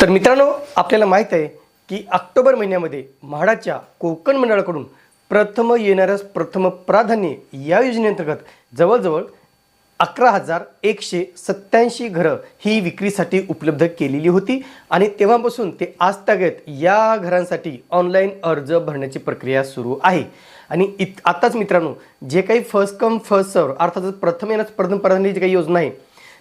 तर मित्रांनो आपल्याला माहीत आहे की ऑक्टोबर महिन्यामध्ये म्हाडाच्या कोकण मंडळाकडून प्रथम येणाऱ्यास प्रथम प्राधान्य या योजनेअंतर्गत जवळजवळ अकरा हजार एकशे सत्याऐंशी घरं ही विक्रीसाठी उपलब्ध केलेली होती. आणि तेव्हापासून ते आज तागत या घरांसाठी ऑनलाईन अर्ज भरण्याची प्रक्रिया सुरू आहे. आणि इत आताच मित्रांनो जे काही फर्स्ट कम फर्स्ट सर्व अर्थातच प्रथम येण्यास प्रथम प्राधान्य जी काही योजना आहे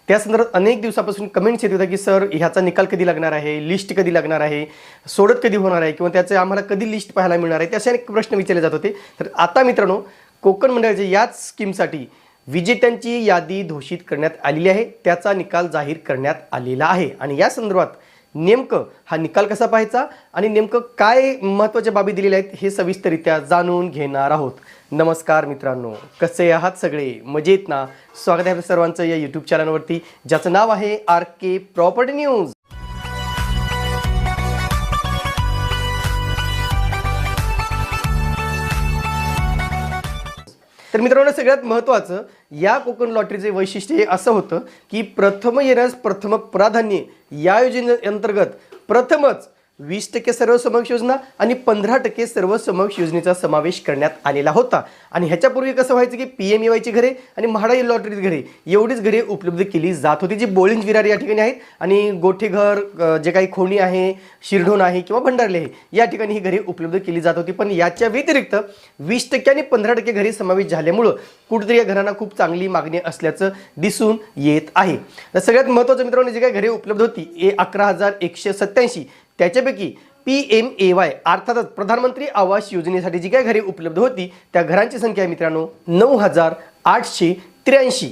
त्या संदर्भात अनेक दिवसापासून कमेंट्स येत होत्या की सर ह्याचा निकाल कधी लागणार आहे? लिस्ट कधी लागणार आहे? सोडत कधी होणार आहे? किंवा त्याचे आम्हाला कधी लिस्ट पाहायला मिळणार आहे? ते असे अनेक प्रश्न विचारले जात होते. तर आता मित्रांनो कोकण मंडळाच्या याच स्कीमसाठी विजेत्यांची यादी घोषित करण्यात आलेली आहे. त्याचा निकाल जाहीर करण्यात आलेला आहे. आणि या संदर्भात नेमकं हा निकाल कसा पाहायचा आणि नेमकं काय महत्त्वाच्या बाबी दिलेल्या आहेत हे सविस्तररित्या जाणून घेणार आहोत. नमस्कार मित्रांनो कसे आहात सगळे? मजेत ना? स्वागत आहे सर्वांचं या यूट्यूब चॅनलवरती ज्याचं नाव आहे आर के प्रॉपर्टी न्यूज. तर मित्रांनो सगळ्यात महत्त्वाचं या कोकण लॉटरीचे वैशिष्ट्य हे असं होतं की प्रथम येण्यास प्रथम प्राधान्य या योजनेअंतर्गत प्रथमच वीस टक्के सर्व समक्ष योजना आणि पंधरा टक्के सर्व समक्ष योजनेचा समावेश करण्यात आलेला होता. आणि ह्याच्यापूर्वी कसं व्हायचं की पी एम वायची घरे आणि म्हाडा लॉटरीची घरे एवढीच घरे उपलब्ध केली जात होती जी बोळिंज विरार या ठिकाणी आहेत आणि गोठेघर जे काही खोणी आहे शिरढोण आहे किंवा भंडारले आहे या ठिकाणी ही घरे उपलब्ध केली जात होती. पण याच्या व्यतिरिक्त वीस टक्के आणि पंधरा टक्के घरे समावेश झाल्यामुळं कुठेतरी या घरांना खूप चांगली मागणी असल्याचं दिसून येत आहे. तर सगळ्यात महत्त्वाचं मित्रांनो जी काही घरे उपलब्ध होती ए अकरा हजार एकशे सत्याऐंशी त्याच्यापैकी पी एम ए वाय अर्थातच प्रधानमंत्री आवास योजनेसाठी जी काही घरे उपलब्ध होती त्या घरांची संख्या आहे मित्रांनो नऊ हजार आठशे त्र्याऐंशी.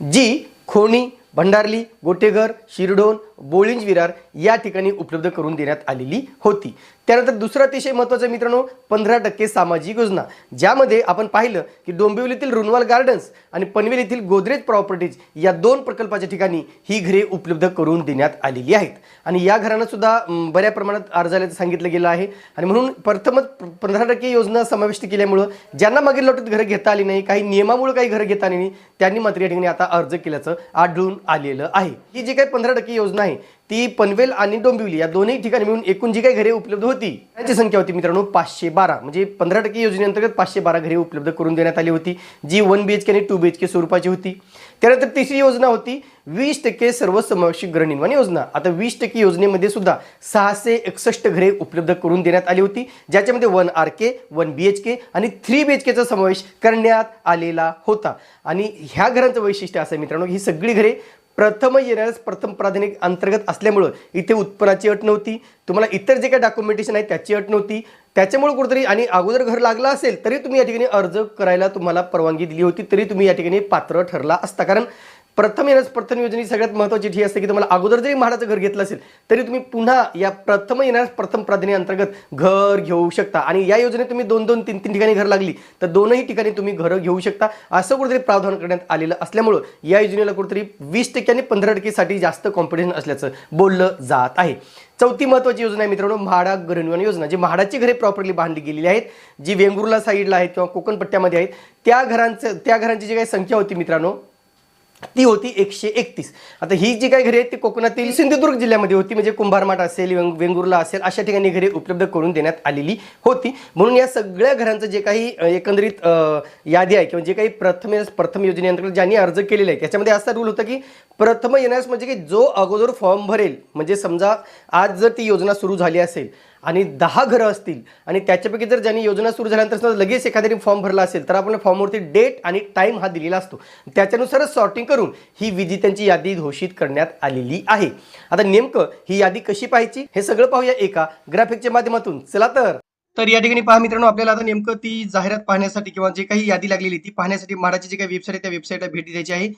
जी खोणी भंडारली गोटेघर शिरडोन बोळिंज विरार या ठिकाणी उपलब्ध करून देण्यात आलेली होती. त्यानंतर दुसरा अतिशय महत्त्वाचा मित्रांनो पंधरा टक्के सामाजिक योजना. ज्यामध्ये आपण पाहिलं की डोंबिवलीतील रुनवाल गार्डन्स आणि पनवेल येथील गोदरेज प्रॉपर्टीज या दोन प्रकल्पाच्या ठिकाणी ही घरे उपलब्ध करून देण्यात आलेली आहेत. आणि या घरांना सुद्धा बऱ्या प्रमाणात अर्ज आल्याचं सांगितलं गेलं आहे. आणि म्हणून प्रथमच पंधरा टक्के योजना समाविष्ट केल्यामुळं ज्यांना मागील लॉटरीत घरं घेता आली नाही काही नियमामुळे काही घरं घेता आली नाही त्यांनी मात्र या ठिकाणी आता अर्ज केल्याचं आढळून आलेलं आहे. ही जी काही पंधरा टक्के योजना आहे ती पनवेल आणि डोंबिवली या दोन्ही ठिकाणी मिळून एकूण जी काही घरे उपलब्ध होती त्यांची संख्या होती मित्रांनो पाचशे बारा. म्हणजे पंधरा टक्के योजनेअंतर्गत पाचशे बारा घरे उपलब्ध करून देण्यात आली होती जी वन बी एच के आणि टू बी एच के स्वरूपाची होती. त्यानंतर तिसरी योजना होती वीस टक्के सर्वसमावेशक गृहनिर्माण योजना. आता वीस टक्के योजनेमध्ये सुद्धा सहाशे एकसष्ट घरे उपलब्ध करून देण्यात आली होती ज्याच्यामध्ये one R K one B H K आणि थ्री बी एच केचा समावेश करण्यात आलेला होता. आणि ह्या घरांचं वैशिष्ट्य असं मित्रांनो ही सगळी घरे प्रथम येण्यास प्रथम प्राधान्य अंतर्गत असल्यामुळं इथे उत्पन्नाची अट नव्हती. तुम्हाला इतर जे काही डॉक्युमेंटेशन आहे त्याची अट नव्हती. त्याच्यामुळे कुठेतरी आणि अगोदर घर लागला असेल तरी तुम्ही या ठिकाणी अर्ज करायला तुम्हाला परवानगी दिली होती तरी तुम्ही या ठिकाणी पात्र ठरला असता. कारण प्रथम येण्यास प्रथम योजनेची सगळ्यात महत्त्वाची ही असते की तुम्हाला अगोदर जरी म्हाडाचं घर घेतलं असेल तरी तुम्ही पुन्हा या प्रथम येण्यास प्रथम प्राधान्य अंतर्गत घर घेऊ शकता. आणि या योजनेत तुम्ही दोन दोन तीन तीन ठिकाणी घर लागली तर दोनही ठिकाणी तुम्ही घरं घेऊ शकता. असं कुठेतरी प्रावधान करण्यात आलेलं असल्यामुळं या योजनेला कुठेतरी वीस टक्के आणि पंधरा टक्केसाठी जास्त कॉम्पिटिशन असल्याचं बोललं जात आहे. चौथी महत्त्वाची योजना आहे मित्रांनो म्हाडा गृहनिर्माण योजना. जी म्हाडाची घरे प्रॉपरली बांधली गेलेली आहेत जी वेंगुर्ला साईडला आहेत किंवा कोकणपट्ट्यामध्ये आहेत त्या घरांचं त्या घरांची जी काही संख्या होती मित्रांनो ती होती एकशे एकतीस. आता ही जी काही घरे आहेत ती कोकणातील सिंधुदुर्ग जिल्ह्यामध्ये होती म्हणजे कुंभारमाठ असेल वेंग वेंगुर्ला असेल अशा ठिकाणी घरे उपलब्ध करून देण्यात आलेली होती. म्हणून या सगळ्या घरांचं जे काही एकंदरीत यादी आहे किंवा जे काही प्रथम प्रथम योजनेअंतर्गत ज्यांनी अर्ज केलेला आहे त्याच्यामध्ये असा रूल होता की प्रथम येण्यास म्हणजे की जो अगोदर फॉर्म भरेल म्हणजे समजा आज जर ती योजना सुरू झाली असेल आणि दहा घरं असतील आणि त्याच्यापैकी जर ज्यांनी योजना सुरू झाल्यानंतर समजा लगेच एखाद्याने फॉर्म भरला असेल तर आपण फॉर्मवरती डेट आणि टाईम हा दिलेला असतो. त्याच्यानुसारच सॉर्टिंग करून ही विजेत्यांची यादी घोषित करण्यात आलेली आहे. आता नेमकं ही यादी कशी पाहायची? हे सगळं पाहूया एका ग्राफिकच्या माध्यमातून. चला तर. तर या ठिकाणी पहा मित्रांनो आपल्याला आता नेमकं ती जाहिरात पाहण्यासाठी किंवा जे काही यादी लागलेली ती पाहण्यासाठी म्हाडाची जी काही वेबसाईट आहे त्या वेबसाईटला भेट द्यायची आहे.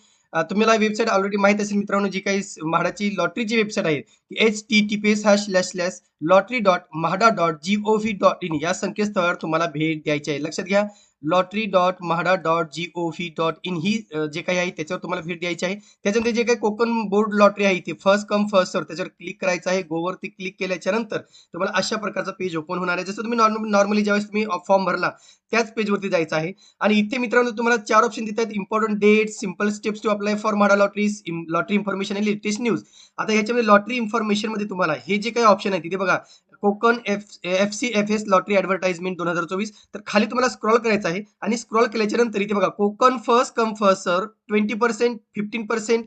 तुम्हाला वेबसाईट ऑलरेडी माहीत असेल मित्रांनो जी काही म्हाडाची लॉटरीची वेबसाईट आहे H T T P S हा slash slash lottery dot MHADA dot G O V dot in या संकेतस्थळावर तुम्हाला भेट द्यायची आहे. लक्षात घ्या lottery dot MHADA dot G O V dot in ही जे काही आहे त्याच्यावर तुम्हाला भेट द्यायची आहे. त्याच्यामध्ये जे काही कोकण बोर्ड लॉटरी आहे ते फर्स्ट कम फर्स्ट सर्व त्याच्यावर क्लिक करायचं आहे. गोवरती क्लिक केल्याच्यानंतर तुम्हाला अशा प्रकारचा पेज ओपन होणार आहे. जसं तुम्ही नॉर्मली ज्यावेळेस तुम्ही फॉर्म भरला त्याच पेजवरती जायचं आहे. आणि इथे मित्रांनो तुम्हाला चार ऑप्शन देतात important date simple steps to apply for MHADA lottery lottery information आणि लेटेस्ट न्यूज आता याच्यामध्ये लॉटरी इन्फॉर्मेशनमध्ये तुम्हाला हे जे काही ऑप्शन आहे तिथे बघा Konkan F F C F S lottery advertisement दोन हजार चोवीस. तर खाली तुम्हाला स्क्रॉल करायचं आहे आणि स्क्रॉल केल्याच्यानंतर इथे बघा Konkan first come first serve twenty percent fifteen percent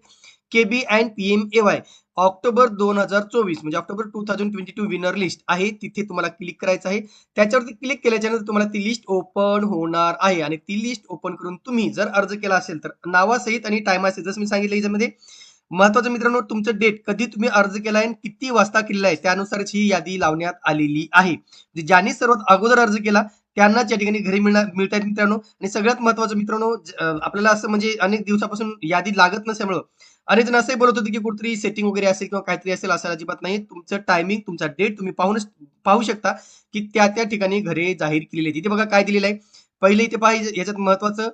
K B and P M A Y October दोन हजार चोवीस म्हणजे October two thousand twenty two winner list आहे तिथे तुम्हाला क्लिक करायचं आहे. त्याच्यावरती क्लिक केल्याच्यानंतर तुम्हाला ती लिस्ट ओपन होणार आहे. आणि ती लिस्ट ओपन करून तुम्ही जर अर्ज केला असेल तर नावासहित आणि टायमासहित जसं मी सांगितलं याच्यामध्ये महत्वाचं मित्रांनो तुमचं डेट कधी तुम्ही अर्ज केलाय आणि किती वाजता केलेला आहे त्यानुसारच ही यादी लावण्यात आलेली आहे. ज्यांनी सर्वात अगोदर अर्ज केला त्यांनाच या ठिकाणी घरी मिळणार मिळत आहेत मित्रांनो. आणि सगळ्यात महत्वाचं मित्रांनो आपल्याला असं म्हणजे अनेक दिवसापासून यादी लागत नसल्यामुळं अनेक जण असंही बोलत होते की कुठतरी सेटिंग वगैरे असेल किंवा काहीतरी असेल असं अजिबात नाही. तुमचं टायमिंग तुमचा डेट तुम्ही पाहूनच पाहू शकता की त्या त्या ठिकाणी घरे जाहीर केलेली आहेत. इथे बघा काय दिलेलं आहे. पहिले इथे पाहिजे याच्यात महत्वाचं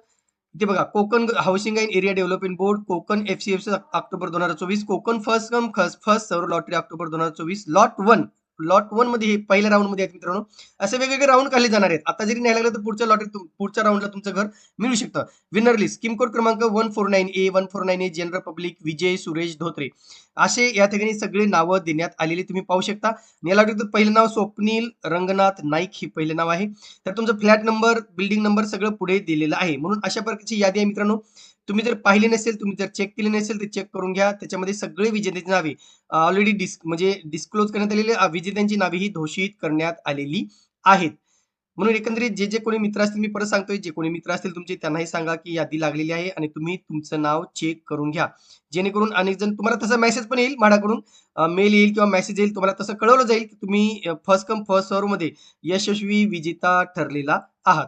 ते बघा Konkan housing and area development board Konkan F C F October दोन हजार चोवीस Konkan first come first serve lottery October दोन हजार चोवीस लॉट वन. लॉट वनमध्ये हे पहिल्या राऊंडमध्ये आहेत मित्रांनो. असे वेगवेगळे राऊंड काढले जाणार आहेत. आता जरी नाही लागलं तर पुढच्या लॉटरी पुढच्या राऊंडला तुमचं घर मिळू शकतं. विनर लिस्ट किम कोड क्रमांक one four nine A one four nine A general public Vijay Suresh Dhotre. असे या ठिकाणी सगळे नावं देण्यात आलेली तुम्ही पाहू शकता. आणि या लॉटरीचं पहिलं नाव स्वप्नील रंगनाथ नाईक हे पहिलं नाव आहे. तर तुमचं फ्लॅट नंबर बिल्डिंग नंबर सगळं पुढे दिलेलं आहे. म्हणून अशा प्रकारची यादी आहे मित्रांनो. तुम्ही जर पाहिले नसेल तुम्ही जर चेक केले नसेल तर चेक करून घ्या. त्याच्यामध्ये सगळे विजेत्यांची नावे. ऑलरेडी डिस्क म्हणजे डिस्क्लोज करण्यात आलेले विजेत्यांची नावे ही घोषित करण्यात आलेली आहेत. म्हणून एकंदरीत जे जे कोणी मित्र असतील मी परत सांगतोय जे कोणी मित्र असतील तुमचे त्यांनाही सांगा की यादी लागलेली आहे आणि तुम्ही तुमचं नाव चेक करून घ्या. जेणेकरून अनेक जण तुम्हाला तसा मेसेज पण येईल माझ्याकडून. मेल येईल किंवा मेसेज येईल तुम्हाला तसं कळवलं जाईल की तुम्ही फर्स्ट कम फर्स्ट सर्वमध्ये यशस्वी विजेता ठरलेला आहात.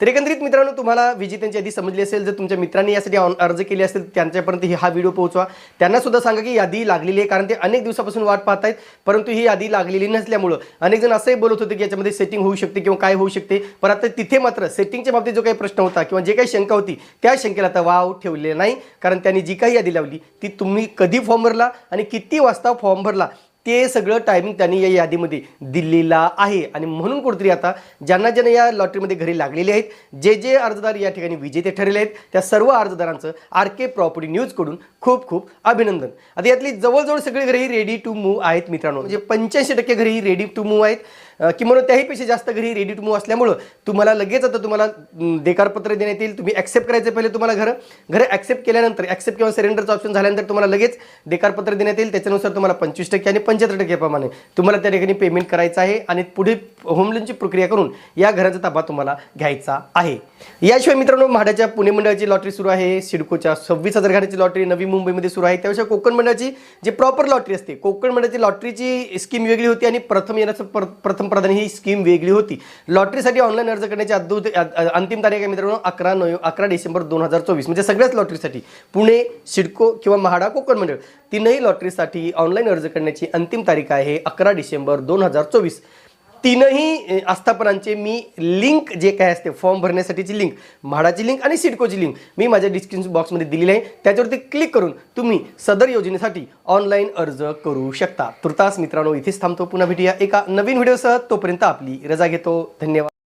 तर एकंदरीत मित्रांनो तुम्हाला विजेत्यांची यादी समजली असेल जर तुमच्या मित्रांनी यासाठी ऑन- अर्ज केले असेल त्यांच्यापर्यंत हा व्हिडिओ पोहोचवा. त्यांना सुद्धा सांगा की यादी लागलेली आहे कारण ते अनेक दिवसापासून वाट पाहत आहेत परंतु ही यादी लागलेली नसल्यामुळं. अनेक जण असंही बोलत होते की याच्यामध्ये सेटिंग होऊ शकते किंवा काय होऊ शकते पण आता तिथे मात्र सेटिंगच्या बाबतीत जो काही प्रश्न होता किंवा जे काही शंका होती त्या शंकेला आता वाव ठेवले नाही कारण त्यांनी जी काही यादी लावली ती तुम्ही कधी फॉर्म भरला आणि किती वाजता फॉर्म भरला ते सगळं टायमिंग त्यांनी या यादीमध्ये दिलेला आहे. आणि म्हणून कुठेतरी आता ज्यांना ज्यांना या लॉटरीमध्ये घरी लागलेले आहेत जे जे अर्जदार या ठिकाणी विजेते ठरलेले आहेत त्या सर्व अर्जदारांचं आर के प्रॉपर्टी न्यूजकडून खूप खूप अभिनंदन. आता यातली जवळजवळ सगळी घरी रेडी टू मूव्ह आहेत मित्रांनो. म्हणजे पंच्याऐंशी टक्के घरी रेडी टू मूव्ह आहेत. किंवा त्याहीपेक्षा जास्त घरी रेडी टू मूव्ह असल्यामुळं तुम्हाला लगेच आता तुम्हाला देकारपत्र देण्यात येईल. तुम्ही ॲक्सेप्ट करायचं पहिले तुम्हाला घरं. घरं ॲक्सेप्ट केल्यानंतर ॲक्सेप्ट किंवा सरेंडरचं ऑप्शन झाल्यानंतर तुम्हाला लगेच देकारपत्र देण्यात येईल. त्याच्यानुसार तुम्हाला पंचवीस टक्के आणि पंच्याहत्तर टक्केप्रमाणे तुम्हाला त्या ठिकाणी पेमेंट करायचं आहे आणि पुढे होम लोनची प्रक्रिया करून या घराचा ताबा तुम्हाला घ्यायचा आहे. याशिवाय मित्रांनो म्हाडाच्या पुणे मंडळाची लॉटरी सुरू आहे. सिडकोच्या सव्वीस हजार घराची लॉटरी नवी मुंबईमध्ये सुरू आहे. त्याशिवाय कोकण मंडळाची जी प्रॉपर लॉटरी असते कोकण मंडळाची लॉटरीची स्कीम वेगळी होती आणि प्रथम येण्याचं प्रथम प्रधान ही स्कीम वेगळी होती. लॉटरीसाठी ऑनलाईन अर्ज करण्याची अद्भुत अंतिम तारीख आहे मित्रांनो अकरा नोव्हे अकरा डिसेंबर दोन हजार चोवीस. म्हणजे सगळ्याच लॉटरीसाठी पुणे सिडको किंवा म्हाडा कोकण मंडळ तीनही लॉटरीसाठी ऑनलाईन अर्ज करण्याची अंतिम तारीख आहे अकरा डिसेंबर दोन हजार चोवीस. तीनही आस्थापनांचे मी लिंक जे काय असते फॉर्म भरण्यासाठीची लिंक म्हाडाची लिंक आणि सिडकोची लिंक मी माझ्या डिस्क्रिप्शन बॉक्समध्ये दिलेली आहे. त्याच्यावरती क्लिक करून तुम्ही सदर योजनेसाठी ऑनलाईन अर्ज करू शकता. तुर्तास मित्रांनो इथेच थांबतो. पुन्हा भेटूया एका नवीन व्हिडिओसह तोपर्यंत आपली रजा घेतो. धन्यवाद.